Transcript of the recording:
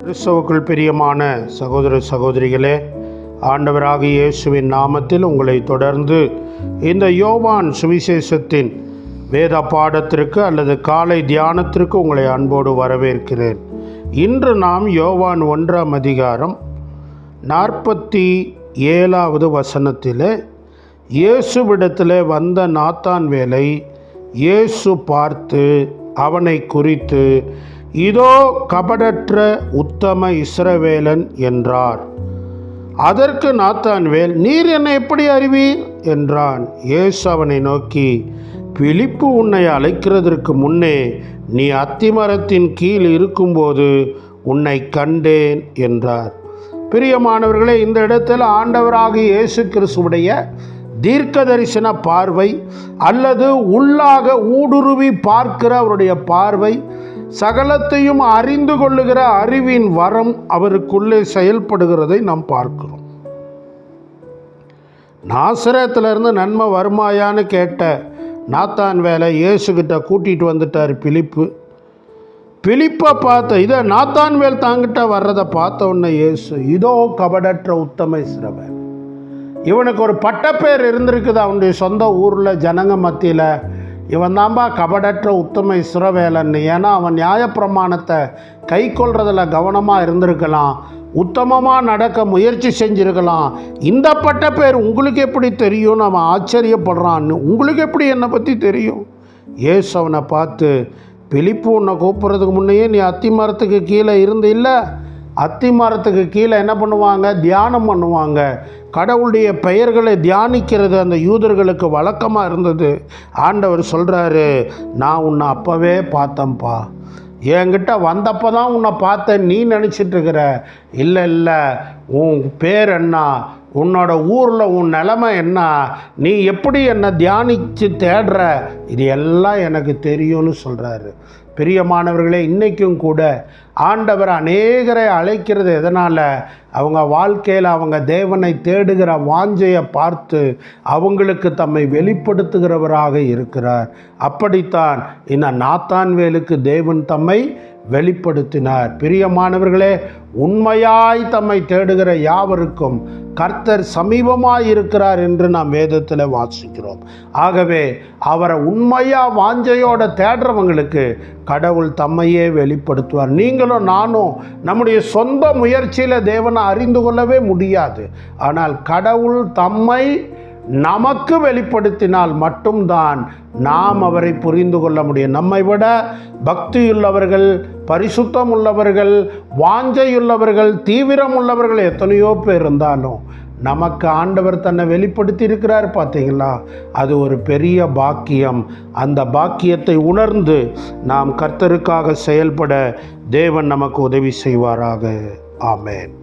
கிறிஸ்தவுக்குள் பிரியமான சகோதர சகோதரிகளே ஆண்டவராக இயேசுவின் நாமத்தில் உங்களை தொடர்ந்து இந்த யோவான் சுவிசேஷத்தின் வேத பாடத்திற்கு அல்லது காலை தியானத்திற்கு உங்களை அன்போடு வரவேற்கிறேன். இன்று நாம் யோவான் ஒன்றாம் அதிகாரம் நாற்பத்தி ஏழாவது வசனத்தில் இயேசுவிடத்தில் வந்த நாத்தான் வேலை இயேசு பார்த்து அவனை குறித்து இதோ கபடற்ற உத்தம இஸ்ரவேலன் என்றார். அதற்கு நாத்தான்வேல் நீர் என்னை எப்படி அறிவீர்? என்றான். இயேசு அவனை நோக்கி பிலிப்பு உன்னை அழைக்கிறதற்கு முன்னே நீ அத்திமரத்தின் கீழ் இருக்கும்போது உன்னை கண்டேன் என்றார். பிரியமானவர்களே இந்த இடத்தில் ஆண்டவராக இயேசு கிறிஸ்துடைய தீர்க்க தரிசன பார்வை அல்லது உள்ளாக ஊடுருவி பார்க்கிற அவருடைய பார்வை சகலத்தையும் அறிந்து கொள்ளுகிற அறிவின் வரம் அவருக்குள்ளே செயல்படுகிறதை நாம் பார்க்கிறோம். நாசரத்திலிருந்து நன்மை வருமாயான்னு கேட்ட நாத்தான் வேலை இயேசுகிட்ட கூட்டிகிட்டு வந்துட்டார் பிலிப்பு. பிலிப்பை பார்த்த இதை நாத்தான் வேல் தாங்கிட்ட வர்றதை பார்த்த உடனே இயேசு இதோ கபடற்ற உத்தம சிறவன் இவனுக்கு ஒரு பட்டப்பேர் இருந்திருக்குது அவனுடைய சொந்த ஊரில் ஜனங்க மத்தியில். இவன் தான்பா கபடற்ற உத்தம இஸ்ரவேலன் ஏன்னா அவன் நியாயப்பிரமாணத்தை கை கொள்றதில் கவனமாக இருந்திருக்கலாம். உத்தமமாக நடக்க முயற்சி செஞ்சுருக்கலாம். இந்த பட்ட பேர் உங்களுக்கு எப்படி தெரியும்னு அவன் ஆச்சரியப்படுறான்னு. உங்களுக்கு எப்படி என்னை பற்றி தெரியும்? ஏசு அவனை பார்த்து பிலிப்பு உன்னை கூப்பிட்றதுக்கு முன்னையே நீ அத்தி மரத்துக்கு கீழே இருந்து இல்லை? அத்தி மரத்துக்கு கீழே என்ன பண்ணுவாங்க? தியானம் பண்ணுவாங்க. கடவுளுடைய பெயர்களை தியானிக்கிறது அந்த யூதர்களுக்கு வழக்கமாக இருந்தது. ஆண்டவர் சொல்கிறாரு நான் உன்னை அப்போவே பார்த்தேன்ப்பா. என்கிட்ட வந்தப்போ தான் உன்னை பார்த்தேன். நீ நினச்சிட்டு இருக்கிற. இல்லை இல்லை. உன் பேர் என்ன? உன்னோட ஊரில் உன் நிலமை என்ன? நீ எப்படி என்னை தியானித்து தேடுற? இது எல்லாம் எனக்கு தெரியும்னு சொல்கிறாரு பிரியமானவர்களே இன்றைக்கும் கூட ஆண்டவர் அநேகரை அழைக்கிறது எதனால்? அவங்க வாழ்க்கையில் அவங்க தேவனை தேடுகிற வாஞ்சையை பார்த்து அவங்களுக்கு தம்மை வெளிப்படுத்துகிறவராக இருக்கிறார். அப்படித்தான் இந்த நாத்தான்வேலுக்கு தேவன் தம்மை வெளிப்படுத்தினார். பிரியமானவர்களே உண்மையாய் தம்மை தேடுகிற யாவருக்கும் கர்த்தர் சமீபமாயிருக்கிறார் என்று நாம் வேதத்தில் வாசிக்கிறோம். ஆகவே அவரை உண்மையாக வாஞ்சையோட தேடுறவங்களுக்கு கடவுள் தம்மையே வெளிப்படுத்துவார். நீங்களும் நானும் நம்முடைய சொந்த முயற்சியில் தேவனை அறிந்து கொள்ளவே முடியாது. ஆனால் கடவுள் தம்மை நமக்கு வெளிப்படுத்தினால் மட்டும்தான் நாம் அவரை புரிந்து கொள்ள முடியும். நம்மை விட பக்தியுள்ளவர்கள் பரிசுத்தம் உள்ளவர்கள் வாஞ்சையுள்ளவர்கள் தீவிரம் உள்ளவர்கள் எத்தனையோ பேர் இருந்தாலும் நமக்கு ஆண்டவர் தன்னை வெளிப்படுத்தி இருக்கிறார் பார்த்தீங்களா? அது ஒரு பெரிய பாக்கியம். அந்த பாக்கியத்தை உணர்ந்து நாம் கர்த்தருக்காக செயல்பட தேவன் நமக்கு உதவி செய்வாராக. ஆமேன்.